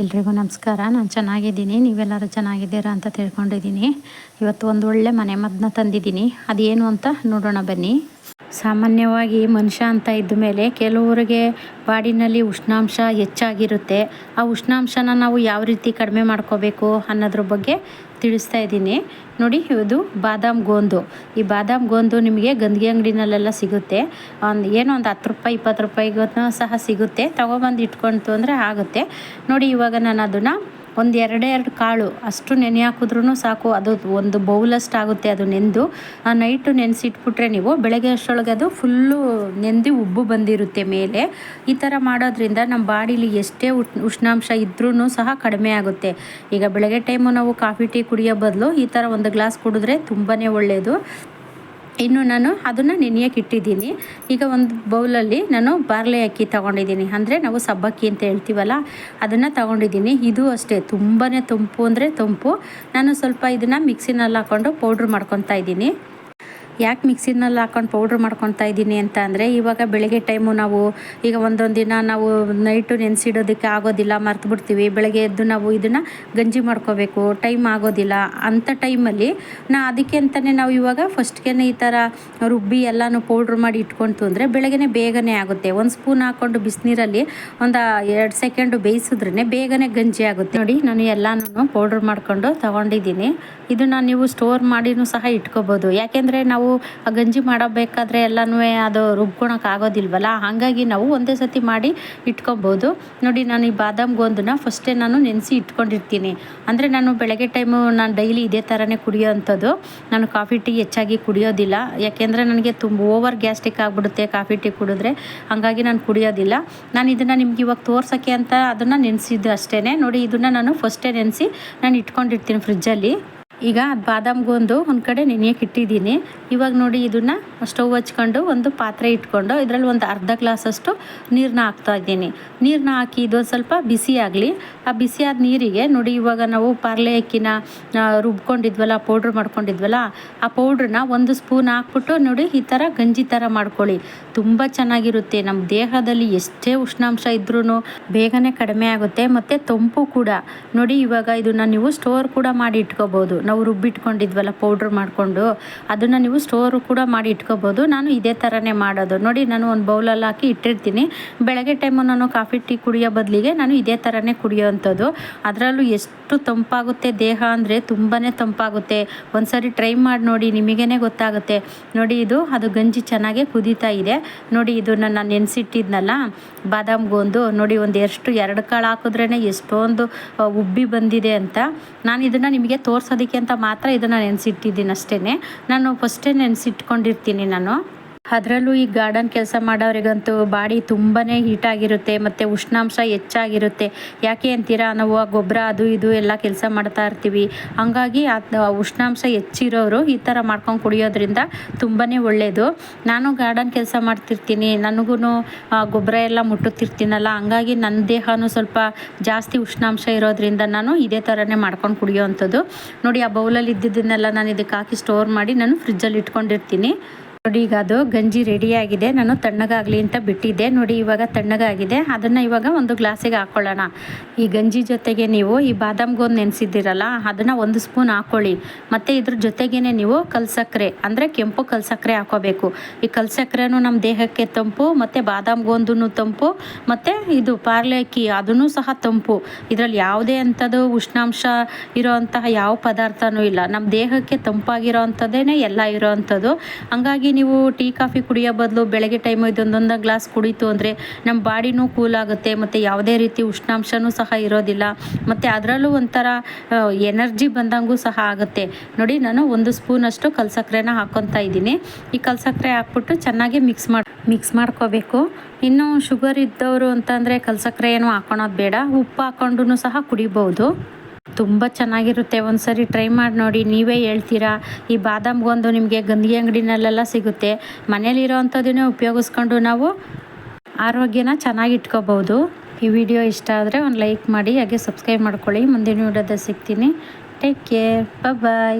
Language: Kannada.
ಎಲ್ರಿಗೂ ನಮಸ್ಕಾರ. ನಾನು ಚೆನ್ನಾಗಿದ್ದೀನಿ. ನೀವೆಲ್ಲರೂ ಚೆನ್ನಾಗಿದ್ದೀರಾ ಅಂತ ತಿಳ್ಕೊಂಡಿದ್ದೀನಿ. ಇವತ್ತು ಒಂದು ಒಳ್ಳೆ ಮನೆ ಮದ್ದನ್ನ ತಂದಿದ್ದೀನಿ. ಅದೇನು ಅಂತ ನೋಡೋಣ ಬನ್ನಿ. ಸಾಮಾನ್ಯವಾಗಿ ಮನುಷ್ಯ ಅಂತ ಇದ್ದ ಮೇಲೆ ಕೆಲವರಿಗೆ ಬಾಡಿನಲ್ಲಿ ಉಷ್ಣಾಂಶ ಹೆಚ್ಚಾಗಿರುತ್ತೆ. ಆ ಉಷ್ಣಾಂಶನ ನಾವು ಯಾವ ರೀತಿ ಕಡಿಮೆ ಮಾಡ್ಕೋಬೇಕು ಅನ್ನೋದ್ರ ಬಗ್ಗೆ ತಿಳಿಸ್ತಾ ಇದ್ದೀನಿ. ನೋಡಿ, ಇದು ಬಾದಾಮ್ ಗೋಂದು. ಈ ಬಾದಾಮ್ ಗೋಂದು ನಿಮಗೆ ಗಂದಿಗೆ ಅಂಗಡಿನಲ್ಲೆಲ್ಲ ಸಿಗುತ್ತೆ. ಒಂದು ಏನೋ ಒಂದು ಹತ್ತು ರೂಪಾಯಿ, ಇಪ್ಪತ್ತು ರೂಪಾಯಿಗೂ ಸಹ ಸಿಗುತ್ತೆ. ತೊಗೊಬಂದು ಇಟ್ಕೊಳ್ತು ಅಂದರೆ ಆಗುತ್ತೆ. ನೋಡಿ, ಇವಾಗ ನಾನು ಅದನ್ನು ಒಂದು ಎರಡೇ ಎರಡು ಕಾಳು, ಅಷ್ಟು ನೆನೆ ಹಾಕಿದ್ರೂ ಸಾಕು. ಅದು ಒಂದು ಬೌಲಷ್ಟು ಆಗುತ್ತೆ, ಅದು ನೆಂದು. ಆ ನೈಟು ನೆನೆಸಿಟ್ಬಿಟ್ರೆ ನೀವು ಬೆಳಗ್ಗೆ ಅಷ್ಟೊಳಗೆ ಅದು ಫುಲ್ಲು ನೆಂದಿ ಉಬ್ಬು ಬಂದಿರುತ್ತೆ ಮೇಲೆ. ಈ ಥರ ಮಾಡೋದ್ರಿಂದ ನಮ್ಮ ಬಾಡಿಲಿ ಎಷ್ಟೇ ಉಷ್ಣಾಂಶ ಇದ್ರೂ ಸಹ ಕಡಿಮೆ ಆಗುತ್ತೆ. ಈಗ ಬೆಳಗ್ಗೆ ಟೈಮು ನಾವು ಕಾಫಿ, ಟೀ ಕುಡಿಯೋ ಬದಲು ಈ ಥರ ಒಂದು ಗ್ಲಾಸ್ ಕುಡಿದ್ರೆ ತುಂಬಾ ಒಳ್ಳೆಯದು ಇನ್ನು ನಾನು ಅದನ್ನು ನೆನೆಯೋಕೆ ಇಟ್ಟಿದ್ದೀನಿ. ಈಗ ಒಂದು ಬೌಲಲ್ಲಿ ನಾನು ಬಾರ್ಲೆ ಅಕ್ಕಿ ತೊಗೊಂಡಿದ್ದೀನಿ. ಅಂದರೆ ನಾವು ಸಬ್ಬಕ್ಕಿ ಅಂತ ಹೇಳ್ತೀವಲ್ಲ, ಅದನ್ನು ತೊಗೊಂಡಿದ್ದೀನಿ. ಇದು ಅಷ್ಟೇ ತುಂಬಾ ತಂಪು ಅಂದರೆ ತಂಪು. ನಾನು ಸ್ವಲ್ಪ ಇದನ್ನು ಮಿಕ್ಸಿನಲ್ಲಿ ಹಾಕ್ಕೊಂಡು ಪೌಡ್ರ್ ಮಾಡ್ಕೊತಾ ಇದ್ದೀನಿ. ಯಾಕೆ ಮಿಕ್ಸಿನಲ್ಲಿ ಹಾಕೊಂಡು ಪೌಡ್ರ್ ಮಾಡ್ಕೊತಾ ಇದ್ದೀನಿ ಅಂತ ಅಂದರೆ ಇವಾಗ ಬೆಳಗ್ಗೆ ಟೈಮು ನಾವು ಈಗ ಒಂದೊಂದು ದಿನ ನಾವು ನೈಟು ನೆನೆಸಿಡೋದಕ್ಕೆ ಆಗೋದಿಲ್ಲ, ಮರ್ತು ಬಿಡ್ತೀವಿ. ಬೆಳಗ್ಗೆ ಎದ್ದು ನಾವು ಇದನ್ನು ಗಂಜಿ ಮಾಡ್ಕೋಬೇಕು. ಟೈಮ್ ಆಗೋದಿಲ್ಲ. ಅಂಥ ಟೈಮಲ್ಲಿ ನಾ ಅದಕ್ಕೆ ಅಂತಲೇ ನಾವು ಇವಾಗ ಫಸ್ಟ್ಗೆ ಈ ಥರ ರುಬ್ಬಿ ಎಲ್ಲನೂ ಪೌಡ್ರ್ ಮಾಡಿ ಇಟ್ಕೊಂತು ಅಂದರೆ ಬೆಳಗ್ಗೆ ಬೇಗನೆ ಆಗುತ್ತೆ. ಒಂದು ಸ್ಪೂನ್ ಹಾಕ್ಕೊಂಡು ಬಿಸಿನೀರಲ್ಲಿ ಒಂದು ಎರಡು ಸೆಕೆಂಡು ಬೇಯಿಸಿದ್ರೇ ಬೇಗನೆ ಗಂಜಿ ಆಗುತ್ತೆ. ನೋಡಿ, ನಾನು ಎಲ್ಲನೂ ಪೌಡ್ರ್ ಮಾಡಿಕೊಂಡು ತೊಗೊಂಡಿದ್ದೀನಿ. ಇದನ್ನು ನೀವು ಸ್ಟೋರ್ ಮಾಡಿನೂ ಸಹ ಇಟ್ಕೋಬೋದು. ಯಾಕೆಂದರೆ ನಾವು ನಾವು ಗಂಜಿ ಮಾಡಬೇಕಾದ್ರೆ ಎಲ್ಲನೂ ಅದು ರುಬ್ಕೊಳಕ್ಕೆ ಆಗೋದಿಲ್ವಲ್ಲ? ಹಾಗಾಗಿ ನಾವು ಒಂದೇ ಸತಿ ಮಾಡಿ ಇಟ್ಕೊಬೋದು. ನೋಡಿ, ನಾನು ಈ ಬಾದಾಮ್ ಗೋಂದನ್ನ ಫಸ್ಟೇ ನಾನು ನೆನೆಸಿ ಇಟ್ಕೊಂಡಿರ್ತೀನಿ. ಅಂದರೆ ನಾನು ಬೆಳಗ್ಗೆ ಟೈಮು ನಾನು ಡೈಲಿ ಇದೇ ಥರನೇ ಕುಡಿಯೋ ಅಂಥದ್ದು ನಾನು ಕಾಫಿ ಟೀ ಹೆಚ್ಚಾಗಿ ಕುಡಿಯೋದಿಲ್ಲ. ಯಾಕೆಂದರೆ ನನಗೆ ತುಂಬ ಓವರ್ ಗ್ಯಾಸ್ಟಿಕ್ ಆಗಿಬಿಡುತ್ತೆ ಕಾಫಿ ಟೀ ಕುಡಿದ್ರೆ. ಹಾಗಾಗಿ ನಾನು ಕುಡಿಯೋದಿಲ್ಲ. ನಾನು ಇದನ್ನು ನಿಮ್ಗೆ ಇವಾಗ ತೋರ್ಸೋಕ್ಕೆ ಅಂತ ಅದನ್ನು ನೆನೆಸಿದ್ದು ಅಷ್ಟೇ ನೋಡಿ, ಇದನ್ನು ನಾನು ಫಸ್ಟೇ ನೆನೆಸಿ ನಾನು ಇಟ್ಕೊಂಡಿರ್ತೀನಿ ಫ್ರಿಜ್ಜಲ್ಲಿ ಈಗ ಬಾದಾಮ್ಗೊಂದು ಒಂದು ಕಡೆ ನೆನೆಯಕ್ಕೆ ಇಟ್ಟಿದ್ದೀನಿ. ಇವಾಗ ನೋಡಿ ಇದನ್ನು ಸ್ಟವ್ ಹಚ್ಕೊಂಡು ಒಂದು ಪಾತ್ರೆ ಇಟ್ಕೊಂಡು ಇದರಲ್ಲಿ ಒಂದು ಅರ್ಧ ಗ್ಲಾಸಷ್ಟು ನೀರನ್ನ ಹಾಕ್ತಾ ಇದ್ದೀನಿ. ನೀರನ್ನ ಹಾಕಿ ಇದೊಂದು ಸ್ವಲ್ಪ ಬಿಸಿ ಆಗಲಿ. ಆ ಬಿಸಿಯಾದ ನೀರಿಗೆ ನೋಡಿ ಇವಾಗ ನಾವು ಪಾರ್ಲೆ ಅಕ್ಕಿನ ರುಬ್ಕೊಂಡಿದ್ವಲ್ಲ, ಪೌಡ್ರ್ ಮಾಡ್ಕೊಂಡಿದ್ವಲ್ಲ, ಆ ಪೌಡ್ರನ್ನ ಒಂದು ಸ್ಪೂನ್ ಹಾಕ್ಬಿಟ್ಟು ನೋಡಿ ಈ ಥರ ಗಂಜಿ ಥರ ಮಾಡ್ಕೊಳ್ಳಿ. ತುಂಬ ಚೆನ್ನಾಗಿರುತ್ತೆ. ನಮ್ಮ ದೇಹದಲ್ಲಿ ಎಷ್ಟೇ ಉಷ್ಣಾಂಶ ಇದ್ರೂ ಬೇಗನೆ ಕಡಿಮೆ ಆಗುತ್ತೆ. ಮತ್ತು ತಂಪು ಕೂಡ. ನೋಡಿ ಇವಾಗ ಇದನ್ನು ನೀವು ಸ್ಟೋರ್ ಕೂಡ ಮಾಡಿ ಇಟ್ಕೋಬೋದು. ನಾವು ರುಬ್ಬಿಟ್ಕೊಂಡಿದ್ವಲ್ಲ ಪೌಡ್ರ್ ಮಾಡಿಕೊಂಡು, ಅದನ್ನು ನೀವು ಸ್ಟೋರು ಕೂಡ ಮಾಡಿ ಇಟ್ಕೋಬೋದು. ನಾನು ಇದೇ ಥರನೇ ಮಾಡೋದು. ನೋಡಿ, ನಾನು ಒಂದು ಬೌಲಲ್ಲಿ ಹಾಕಿ ಇಟ್ಟಿರ್ತೀನಿ. ಬೆಳಗ್ಗೆ ಟೈಮು ನಾನು ಕಾಫಿ ಟೀ ಕುಡಿಯೋ ಬದಲಿಗೆ ನಾನು ಇದೇ ಥರನೇ ಕುಡಿಯೋವಂಥದ್ದು. ಅದರಲ್ಲೂ ಎಷ್ಟು ತಂಪಾಗುತ್ತೆ ದೇಹ ಅಂದರೆ ತುಂಬಾ ತಂಪಾಗುತ್ತೆ. ಒಂದು ಸರಿ ಟ್ರೈ ಮಾಡಿ ನೋಡಿ ನಿಮಗೇ ಗೊತ್ತಾಗುತ್ತೆ. ನೋಡಿ, ಇದು, ಅದು ಗಂಜಿ ಚೆನ್ನಾಗಿ ಕುದೀತಾ ಇದೆ. ನೋಡಿ, ಇದು ನಾನು ನೆನೆಸಿಟ್ಟಿದ್ನಲ್ಲ, ಬಾದಾಮ್ ಗೋಂದು. ನೋಡಿ, ಒಂದು ಎಷ್ಟು, ಎರಡು ಕಾಳು ಹಾಕಿದ್ರೇ ಎಷ್ಟೊಂದು ಉಬ್ಬಿ ಬಂದಿದೆ ಅಂತ. ನಾನು ಇದನ್ನು ನಿಮಗೆ ತೋರ್ಸೋದಕ್ಕೆ ಅಂತ ಮಾತ್ರ ಇದನ್ನು ನೆನೆಸಿಟ್ಟಿದ್ದೀನಿ ಅಷ್ಟೇ ನಾನು ಫಸ್ಟೇ ನೆನೆಸಿಟ್ಕೊಂಡಿರ್ತೀನಿ ನಾನು. ಅದರಲ್ಲೂ ಈ ಗಾರ್ಡನ್ ಕೆಲಸ ಮಾಡೋರಿಗಂತೂ ಬಾಡಿ ತುಂಬಾ ಹೀಟಾಗಿರುತ್ತೆ ಮತ್ತು ಉಷ್ಣಾಂಶ ಹೆಚ್ಚಾಗಿರುತ್ತೆ. ಯಾಕೆ ಅಂತೀರಾ? ನಾವು ಗೊಬ್ಬರ ಅದು ಇದು ಎಲ್ಲ ಕೆಲಸ ಮಾಡ್ತಾ ಇರ್ತೀವಿ. ಹಂಗಾಗಿ ಉಷ್ಣಾಂಶ ಹೆಚ್ಚಿರೋರು ಈ ಥರ ಮಾಡ್ಕೊಂಡು ಕುಡಿಯೋದ್ರಿಂದ ತುಂಬಾ ಒಳ್ಳೆಯದು ನಾನು ಗಾರ್ಡನ್ ಕೆಲಸ ಮಾಡ್ತಿರ್ತೀನಿ ನನಗೂ ಗೊಬ್ಬರ ಎಲ್ಲ ಮುಟ್ಟುತ್ತಿರ್ತೀನಲ್ಲ, ಹಂಗಾಗಿ ನನ್ನ ದೇಹನೂ ಸ್ವಲ್ಪ ಜಾಸ್ತಿ ಉಷ್ಣಾಂಶ ಇರೋದ್ರಿಂದ ನಾನು ಇದೇ ಥರನೇ ಮಾಡ್ಕೊಂಡು ಕುಡಿಯೋವಂಥದ್ದು. ನೋಡಿ, ಆ ಬೌಲಲ್ಲಿ ಇದ್ದಿದ್ದನ್ನೆಲ್ಲ ನಾನು ಇದಕ್ಕೆ ಹಾಕಿ ಸ್ಟೋರ್ ಮಾಡಿ ನಾನು ಫ್ರಿಜ್ಜಲ್ಲಿ ಇಟ್ಕೊಂಡಿರ್ತೀನಿ. ನೋಡಿ, ಈಗ ಅದು ಗಂಜಿ ರೆಡಿಯಾಗಿದೆ ನಾನು ತಣ್ಣಗಾಗಲಿ ಅಂತ ಬಿಟ್ಟಿದ್ದೆ. ನೋಡಿ, ಇವಾಗ ತಣ್ಣಗಾಗಿದೆ. ಅದನ್ನು ಇವಾಗ ಒಂದು ಗ್ಲಾಸಿಗೆ ಹಾಕ್ಕೊಳ್ಳೋಣ ಈ ಗಂಜಿ ಜೊತೆಗೆ ನೀವು ಈ ಬಾದಾಮ್ ಗೋಂದ್ ನೆನೆಸಿದ್ದೀರಲ್ಲ, ಅದನ್ನು ಒಂದು ಸ್ಪೂನ್ ಹಾಕ್ಕೊಳ್ಳಿ ಮತ್ತು ಇದ್ರ ಜೊತೆಗೇ ನೀವು ಕಲ್ಸಕ್ಕರೆ ಅಂದರೆ ಕೆಂಪು ಕಲ್ಸಕ್ಕರೆ ಹಾಕೋಬೇಕು. ಈ ಕಲ್ಸಕ್ಕರೆನೂ ನಮ್ಮ ದೇಹಕ್ಕೆ ತಂಪು, ಮತ್ತು ಬಾದಾಮ್ ಗೋಂದೂ ತಂಪು, ಮತ್ತು ಇದು ಪಾರ್ಲೆ ಅಕ್ಕಿ ಅದೂ ಸಹ ತಂಪು. ಇದರಲ್ಲಿ ಯಾವುದೇ ಅಂಥದ್ದು ಉಷ್ಣಾಂಶ ಇರೋವಂತಹ ಯಾವ ಪದಾರ್ಥನೂ ಇಲ್ಲ. ನಮ್ಮ ದೇಹಕ್ಕೆ ತಂಪಾಗಿರೋ ಅಂಥದ್ದೇ ಎಲ್ಲ ಇರೋ ಹಂಗಾಗಿ ನೀವು ಟೀ, ಕಾಫಿ ಕುಡಿಯೋ ಬದಲು ಬೆಳಗ್ಗೆ ಟೈಮು ಇದೊಂದೊಂದು ಗ್ಲಾಸ್ ಕುಡಿತು ಅಂದರೆ ನಮ್ಮ ಬಾಡಿನೂ ಕೂಲ್ ಆಗುತ್ತೆ, ಮತ್ತು ಯಾವುದೇ ರೀತಿ ಉಷ್ಣಾಂಶನೂ ಸಹ ಇರೋದಿಲ್ಲ. ಮತ್ತು ಅದರಲ್ಲೂ ಒಂಥರ ಎನರ್ಜಿ ಬಂದಂಗೂ ಸಹ ಆಗುತ್ತೆ. ನೋಡಿ, ನಾನು ಒಂದು ಸ್ಪೂನಷ್ಟು ಕಲ್ಸಕ್ಕರೆನ ಹಾಕ್ಕೊತಾ ಇದ್ದೀನಿ. ಈ ಕಲ್ಸಕ್ಕರೆ ಹಾಕ್ಬಿಟ್ಟು ಚೆನ್ನಾಗಿ ಮಿಕ್ಸ್ ಮಾಡಿ ಮಿಕ್ಸ್ ಮಾಡ್ಕೋಬೇಕು. ಇನ್ನು ಶುಗರ್ ಇದ್ದವರು ಅಂತಂದರೆ ಕಲ್ಸಕ್ಕರೆ ಏನು ಹಾಕೊಳೋದು ಬೇಡ. ಉಪ್ಪು ಹಾಕೊಂಡು ಸಹ ಕುಡಿಬೋದು. ತುಂಬ ಚೆನ್ನಾಗಿರುತ್ತೆ. ಒಂದು ಸರಿ ಟ್ರೈ ಮಾಡಿ ನೋಡಿ. ನೀವೇ ಹೇಳ್ತೀರಾ? ಈ ಬಾದಾಮ್ಗೊಂದು ನಿಮಗೆ ಗಂದಿಗೆ ಅಂಗಡಿನಲ್ಲೆಲ್ಲ ಸಿಗುತ್ತೆ. ಮನೇಲಿರೋ ಅಂಥದ್ದನ್ನೇ ಉಪಯೋಗಿಸ್ಕೊಂಡು ನಾವು ಆರೋಗ್ಯನ ಚೆನ್ನಾಗಿ ಇಟ್ಕೋಬೋದು ಈ ವಿಡಿಯೋ ಇಷ್ಟ ಆದರೆ ಒಂದು ಲೈಕ್ ಮಾಡಿ, ಹಾಗೆ ಸಬ್ಸ್ಕ್ರೈಬ್ ಮಾಡ್ಕೊಳ್ಳಿ. ಮುಂದಿನ ವಿಡಿಯೋದ ಸಿಗ್ತೀನಿ. Take care bye